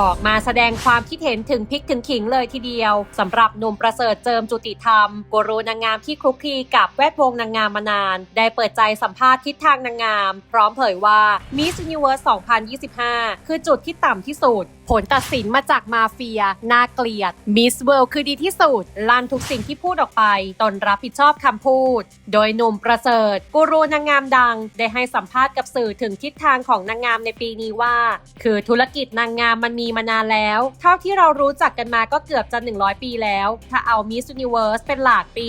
ออกมาแสดงความคิดเห็นถึงพิกถึงขิงเลยทีเดียวสำหรับหนุ่มประเสริฐเจิมจุติธรรมกูรูนางงามที่คลุกคลีกับแวดวงนางงามมานาน ได้เปิดใจสัมภาษณ์ทิศทางนางงาม พร้อมเผยว่า Miss Universe 2025 คือจุดที่ต่ำที่สุดผลตัดสินมาจากมาเฟีย น่าเกลียด Miss World คือดีที่สุดลั่นทุกสิ่งที่พูดออกไป ตนรับผิดชอบคำพูด โดยหนุ่มประเสริฐ กูรูนางงามดัง ได้ให้สัมภาษณ์กับสื่อถึงทิศทางของนางงามในปีนี้ว่า คือธุรกิจนางงามมันมีมานานแล้ว เท่าที่เรารู้จักกันมาก็เกือบจะ 100 ปีแล้ว ถ้าเอา Miss Universe เป็นหลักปี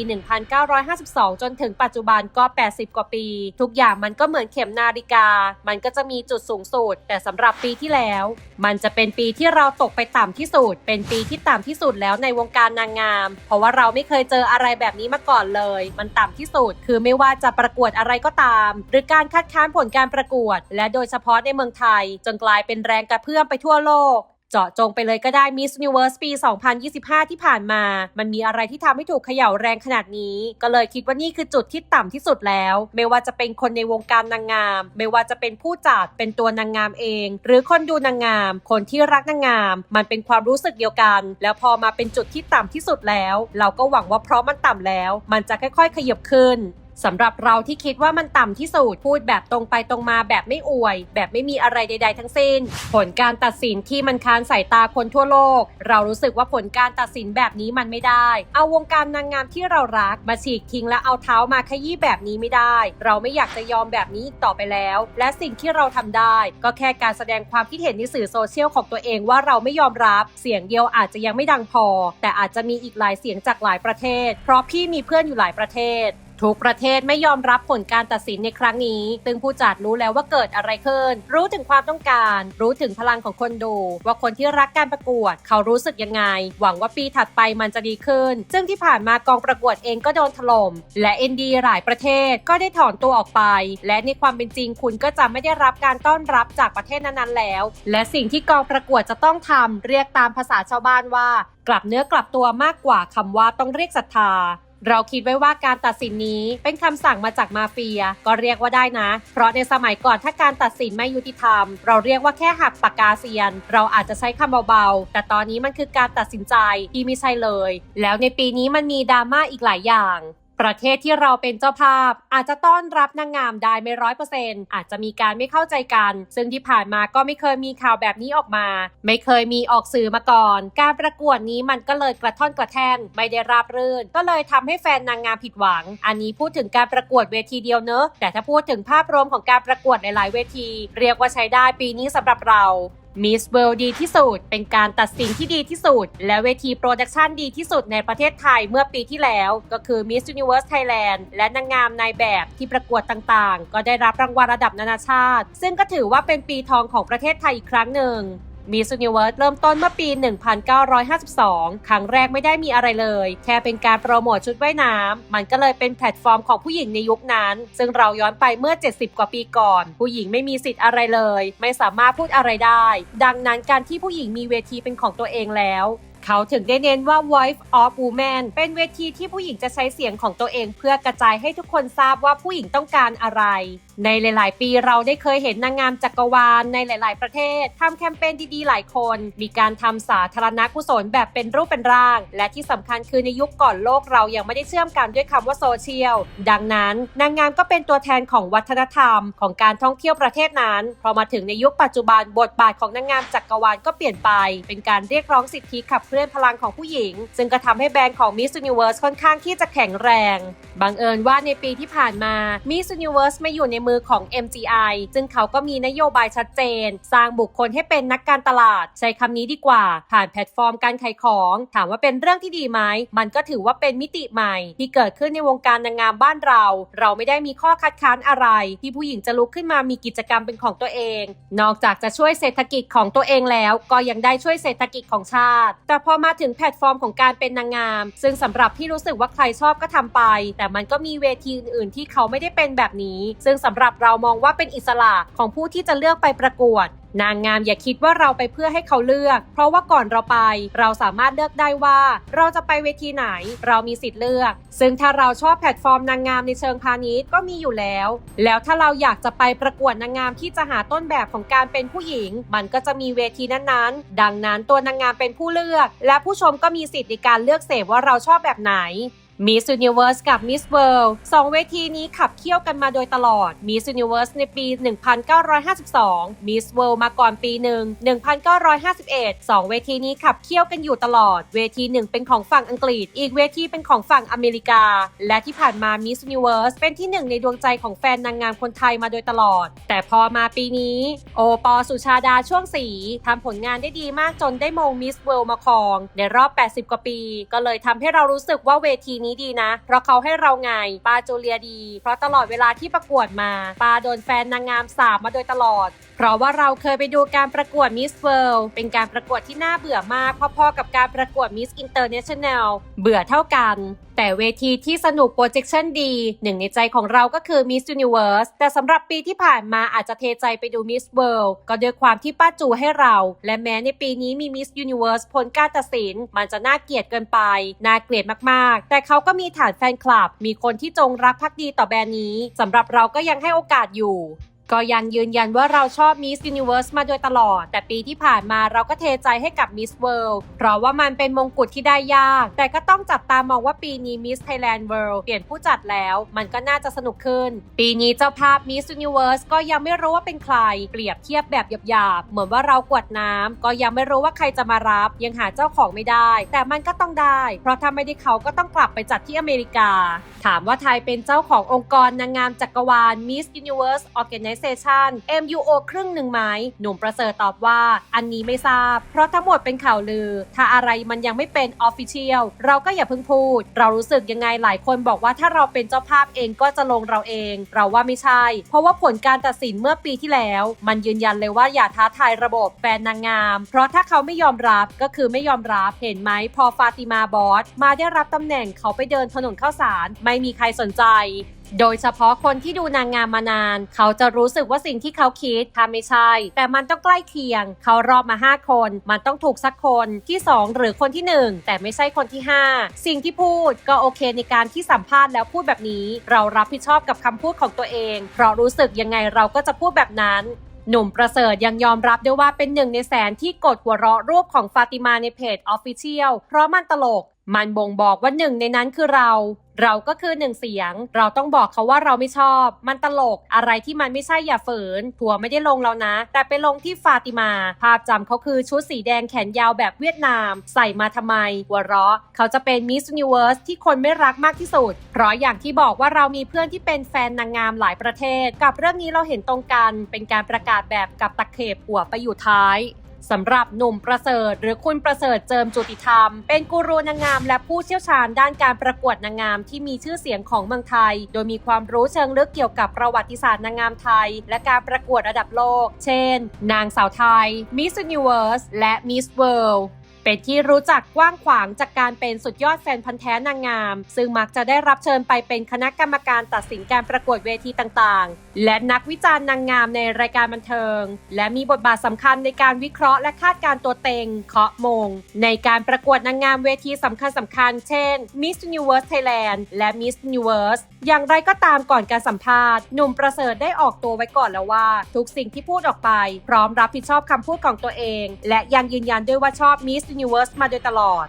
1952 จนถึงปัจจุบันก็ 80 กว่าปี ทุกอย่างมันก็เหมือนเข็มนาฬิกา มันก็จะมีจุดสูงสุด แต่สำหรับปีที่แล้ว มันจะเป็นปีที่เราตกไปต่ำที่สุด เป็นปีที่ต่ำที่สุดแล้วในวงการนางงาม เพราะว่าเราไม่เคยเจออะไรแบบนี้มาก่อนเลย มันต่ำที่สุด คือไม่ว่าจะประกวดอะไรก็ตาม หรือการคัดค้านผลการประกวด และโดยเฉพาะในเมืองไทย จนกลายเป็นแรงกระเพื่อมไปทั่วโลก เจาะจงไปเลยก็ได้ Miss Universe ปี 2025 ที่ผ่านมา มันมีอะไรที่ทำให้ถูกเขย่าแรงขนาดนี้ ก็เลยคิดว่านี่คือจุดที่ต่ำที่สุดแล้ว ไม่ว่าจะเป็นคนในวงการนางงาม ไม่ว่าจะเป็นผู้จัดเป็นตัวนางงามเอง หรือคนดูนางงาม คนที่รักนางงาม มันเป็นความรู้สึกเดียวกัน แล้วพอมาเป็นจุดที่ต่ำที่สุดแล้ว เราก็หวังว่าเพราะมันต่ำแล้ว มันจะค่อยๆ ขยับขึ้น สำหรับเราที่คิดว่ามันต่ำที่สุด พูดแบบตรงไปตรงมาแบบไม่อวย แบบไม่มีอะไรใด ๆ ทั้งสิ้น ผลการตัดสินที่มันค้านสายตาคนทั่วโลก เรารู้สึกว่าผลการตัดสินแบบนี้มันไม่ได้ เอาวงการนางงามที่เรารักมาฉีกทิ้งและเอาเท้ามาขยี้แบบนี้ไม่ได้ เราไม่อยากจะยอมแบบนี้ต่อไปแล้ว และสิ่งที่เราทำได้ ก็แค่การแสดงความคิดเห็นในสื่อโซเชียลของตัวเองว่าเราไม่ยอมรับ เสียงเดียวอาจจะยังไม่ดังพอ แต่อาจจะมีอีกหลายเสียงจากหลายประเทศ เพราะพี่มีเพื่อนอยู่หลายประเทศ ทุกประเทศไม่ยอมรับผลการตัดสินในครั้งนี้ ซึ่งผู้จัดรู้แล้วว่าเกิดอะไรขึ้น รู้ถึงความต้องการ รู้ถึงพลังของคนดู ว่าคนที่รักการประกวด เขารู้สึกยังไง หวังว่าปีถัดไปมันจะดีขึ้น ซึ่งที่ผ่านมากองประกวดเองก็โดนถล่ม และเอ็นดีหลายประเทศก็ได้ถอนตัวออกไป และในความเป็นจริงคุณก็จะไม่ได้รับการต้อนรับจากประเทศนั้นๆแล้ว และสิ่งที่กองประกวดจะต้องทำเรียกตามภาษาชาวบ้านว่า กลับเนื้อกลับตัวมากกว่าคำว่าต้องเรียกศรัทธา เราคิดไว้ว่าการตัดสินนี้เป็นคำสั่งมาจากมาเฟีย ก็เรียกว่าได้นะ เพราะในสมัยก่อนถ้าการตัดสินไม่ยุติธรรม เราเรียกว่าแค่หักปากกาเซียน เราอาจจะใช้คำเบาๆ แต่ตอนนี้มันคือการตัดสินใจที่ไม่ใช่เลย แล้วในปีนี้มันมีดราม่าอีกหลายอย่าง ประเทศที่เราเป็นเจ้าภาพ อาจจะต้อนรับนางงามได้ไม่ร้อยเปอร์เซ็นต์อาจจะมีการไม่เข้าใจกัน ซึ่งที่ผ่านมาก็ไม่เคยมีข่าวแบบนี้ออกมา ไม่เคยมีออกสื่อมาก่อน การประกวดนี้มันก็เลยกระท่อนกระแท่นไม่ได้ราบรื่น ก็เลยทำให้แฟนนางงามผิดหวัง อันนี้พูดถึงการประกวดเวทีเดียวเนอะแต่ถ้าพูดถึงภาพรวมของการประกวดหลายๆเวที เรียกว่าใช้ได้ปีนี้สำหรับเรา มิสเวิลด์ดีที่สุด เป็นการตัดสินที่ดีที่สุด และเวทีโปรดักชันดีที่สุดในประเทศไทยเมื่อปีที่แล้ว ก็คือ Miss Universe Thailand และนางงามนายแบบที่ประกวดต่างๆ ก็ได้รับรางวัลระดับนานาชาติ ซึ่งก็ถือว่าเป็นปีทองของประเทศไทยอีกครั้งหนึ่ง มิส s u n i เวิร์สเริ่มต้นเมื่อปี 1952 ครั้งแรกไม่ได้มีอะไรเลย แค่เป็นการโปรโมทชุดว่ายน้ำ มันก็เลยเป็นแพลตฟอร์มของผู้หญิงในยุคนั้น ซึ่งเราย้อนไปเมื่อ 70 กว่าปีก่อน ผู้หญิงไม่มีสิทธิ์อะไรเลย ไม่สามารถพูดอะไรได้ ดังนั้นการที่ผู้หญิงมีเวทีเป็นของตัวเองแล้ว เขาถึงได้เน้นว่า Voice of Women เป็นเวทีที่ผู้หญิงจะใช้เสียงของตัวเอง เพื่อกระจายให้ทุกคนทราบว่าผู้หญิงต้องการอะไร ในหลาย ๆ ปีเราได้เคยเห็นนางงามจักรวาลในหลาย ๆ ประเทศทำแคมเปญดี ๆ หลายคน มีการทำสาธารณกุศลแบบเป็นรูปเป็นร่าง และที่สำคัญคือในยุคก่อนโลกเรายังไม่ได้เชื่อมกันด้วยคำว่าโซเชียลดังนั้นนางงามก็เป็นตัวแทนของวัฒนธรรมของการท่องเที่ยวประเทศนั้น พอมาถึงในยุคปัจจุบันบทบาทของนางงามจักรวาลก็เปลี่ยนไป เป็นการเรียกร้องสิทธิขับเคลื่อนพลังของผู้หญิง ซึ่งก็ทำให้แบรนด์ของ Miss Universe ค่อนข้างที่จะแข็งแรง บังเอิญว่าในปีที่ผ่านมา Miss Universe ไม่อยู่ในมือของ MGI ซึ่งเขาก็มีนโยบายชัดเจน สร้างบุคคลให้เป็นนักการตลาด ใช้คำนี้ดีกว่า ผ่านแพลตฟอร์มการขายของ ถามว่าเป็นเรื่องที่ดีไหม มันก็ถือว่าเป็นมิติใหม่ ที่เกิดขึ้นในวงการนางงามบ้านเรา เราไม่ได้มีข้อคัดค้านอะไร ที่ผู้หญิงจะลุกขึ้นมามีกิจกรรมเป็นของตัวเอง นอกจากจะช่วยเศรษฐกิจของตัวเองแล้ว ก็ยังได้ช่วยเศรษฐกิจของชาติแต่พอมาถึงแพลตฟอร์มของการเป็นนางงาม ซึ่งสำหรับที่รู้สึกว่าใครชอบก็ทำไป แต่มันก็มีเวทีอื่นๆ ที่เขาไม่ได้เป็นแบบนี้ ซึ่งสำหรับเรามองว่าเป็นอิสระของผู้ที่จะเลือกไปประกวด นางงามอย่าคิดว่าเราไปเพื่อให้เขาเลือก เพราะว่าก่อนเราไป เราสามารถเลือกได้ว่าเราจะไปเวทีไหน เรามีสิทธิ์เลือก ซึ่งถ้าเราชอบแพลตฟอร์มนางงามในเชิงพาณิชย์ก็มีอยู่แล้ว แล้วถ้าเราอยากจะไปประกวดนางงามที่จะหาต้นแบบของการเป็นผู้หญิง มันก็จะมีเวทีนั้นๆ ดังนั้นตัวนางงามเป็นผู้เลือก และผู้ชมก็มีสิทธิ์ในการเลือกเสพว่าเราชอบแบบไหน Miss Universe กับ Miss World สองเวทีนี้ขับเคี่ยวกันมาโดยตลอด Miss Universe ในปี 1952 Miss World มาก่อนปีหนึ่ง 1951สองเวทีนี้ขับเคี่ยวกันอยู่ตลอด เวทีหนึ่งเป็นของฝั่งอังกฤษ อีกเวทีเป็นของฝั่งอเมริกา และที่ผ่านมา Miss Universe เป็นที่หนึ่งในดวงใจของแฟนนางงามคนไทยมาโดยตลอด แต่พอมาปีนี้ โอปอสุชาดาช่วงสีทำผลงานได้ดีมากจนได้มง Miss World มาครอง ในรอบ 80 กว่าปี ก็เลยทำให้เรารู้สึกว่าเวทีนี้ดีนะ เพราะเขาให้เราไงปาจูเลียดี เพราะตลอดเวลาที่ประกวดมาปาโดนแฟนนางงามสาบมาโดยตลอดเพราะว่าเราเคยไปดูการประกวด Miss World เป็นการประกวดที่น่าเบื่อมากพอๆกับการประกวด Miss International เบื่อเท่ากัน แต่เวทีที่สนุกโปรเจคชั่นดีหนึ่งในใจของเราก็คือ Miss Universe แต่สำหรับปีที่ผ่านมาอาจจะเทใจไปดู Miss World ก็ด้วยความที่ป้าจูให้เรา และแม้ในปีนี้มี Miss Universe ผลการตัดสิน มันจะน่าเกลียดเกินไป น่าเกลียดมากๆ แต่เขาก็มีฐานแฟนคลับ มีคนที่จงรักภักดีต่อแบรนด์นี้สำหรับเราก็ยังให้โอกาสอยู่ ก็ยังยืนยันว่าเราชอบ Miss Universe มาโดยตลอด แต่ปีที่ผ่านมาเราก็เทใจให้กับ Miss World เพราะว่ามันเป็นมงกุฎที่ได้ยาก แต่ก็ต้องจับตามองว่าปีนี้ Miss Thailand World เปลี่ยนผู้จัดแล้ว มันก็น่าจะสนุกขึ้น ปีนี้เจ้าภาพ Miss Universe ก็ยังไม่รู้ว่าเป็นใคร เปรียบเทียบแบบหยาบๆ เหมือนว่าเรากวดน้ำก็ยังไม่รู้ว่าใครจะมารับ ยังหาเจ้าของไม่ได้ แต่มันก็ต้องได้ เพราะถ้าไม่ได้เขาก็ต้องกลับไปจัดที่อเมริกา ถามว่าไทยเป็นเจ้าขององค์กรนางงามจักรวาล Miss Universe Organization MUO ครึ่งหนึ่งไหมหนุ่มประเสริฐตอบว่า อันนี้ไม่ทราบ เพราะทั้งหมดเป็นข่าวลือ ถ้าอะไรมันยังไม่เป็น Official เราก็อย่าเพิ่งพูด เรารู้สึกยังไงหลายคนบอกว่าถ้าเราเป็นเจ้าภาพเองก็จะลงเราเอง เราว่าไม่ใช่ เพราะว่าผลการตัดสินเมื่อปีที่แล้ว มันยืนยันเลยว่าอย่าท้าทายระบบแฟนนางงาม เพราะถ้าเขาไม่ยอมรับก็คือไม่ยอมรับเห็นไหมพอฟาติมาบอสมาได้รับตำแหน่งเขาไปเดินถนนข้าวสาร ไม่มีใครสนใจ โดยเฉพาะคนที่ดูนางงามมานาน เขาจะรู้สึกว่าสิ่งที่เขาคิดทำไม่ใช่ แต่มันต้องใกล้เคียง เขารอบมา 5 คน มันต้องถูกสักคนที่ 2 หรือคนที่ 1 แต่ไม่ใช่คนที่ 5 สิ่งที่พูดก็โอเคในการที่สัมภาษณ์แล้วพูดแบบนี้ เรารับผิดชอบกับคำพูดของตัวเอง เพราะรู้สึกยังไงเราก็จะพูดแบบนั้นหนุ่มประเสริฐยังยอมรับด้วยว่าเป็นหนึ่งในแสนที่กดหัวเราะรูปของฟาติมาในเพจ Official เพราะมันตลก มันบ่งบอกว่าหนึ่งในนั้นคือเรา เราก็คือหนึ่งเสียง เราต้องบอกเขาว่าเราไม่ชอบ มันตลกอะไรที่มันไม่ใช่อย่าฝืน ทัวร์ไม่ได้ลงแล้วนะ แต่ไปลงที่ฟาติมา ภาพจำเขาคือชุดสีแดงแขนยาวแบบเวียดนาม ใส่มาทำไม หัวเราะ เขาจะเป็นมิส s u นิเวิร์สที่คนไม่รักมากที่สุด เพราะอย่างที่บอกว่าเรามีเพื่อนที่เป็นแฟนนางงามหลายประเทศ กับเรื่องนี้เราเห็นตรงกัน เป็นการประกาศแบบกับตะเข็บหัวไปอยู่ท้าย สำหรับหนุ่มประเสริฐ หรือคุณประเสริฐเจิมจุติธรรม เป็นกูรูนางงามและผู้เชี่ยวชาญด้านการประกวดนางงามที่มีชื่อเสียงของเมืองไทย โดยมีความรู้เชิงลึกเกี่ยวกับประวัติศาสตร์นางงามไทย และการประกวดระดับโลก เช่น นางสาวไทย Miss Universe และ Miss World เป็นที่รู้จักกว้างขวางจากการเป็นสุดยอดแฟนพันธ์แท้นางงาม ซึ่งมักจะได้รับเชิญไปเป็นคณะกรรมการตัดสินการประกวดเวทีต่างๆ และนักวิจารณ์นางงามในรายการบันเทิง และมีบทบาทสำคัญในการวิเคราะห์และคาดการณ์ตัวเต็งเคาะมง ในการประกวดนางงามเวทีสำคัญสำคัญๆเช่น Miss Universe Thailand และ Miss Universe อย่างไรก็ตามก่อนการสัมภาษณ์หนุ่มประเสริฐได้ออกตัวไว้ก่อนแล้วว่า ทุกสิ่งที่พูดออกไป พร้อมรับผิดชอบคำพูดของตัวเอง และยังยืนยันด้วยว่าชอบ Miss Universe มาโดยตลอด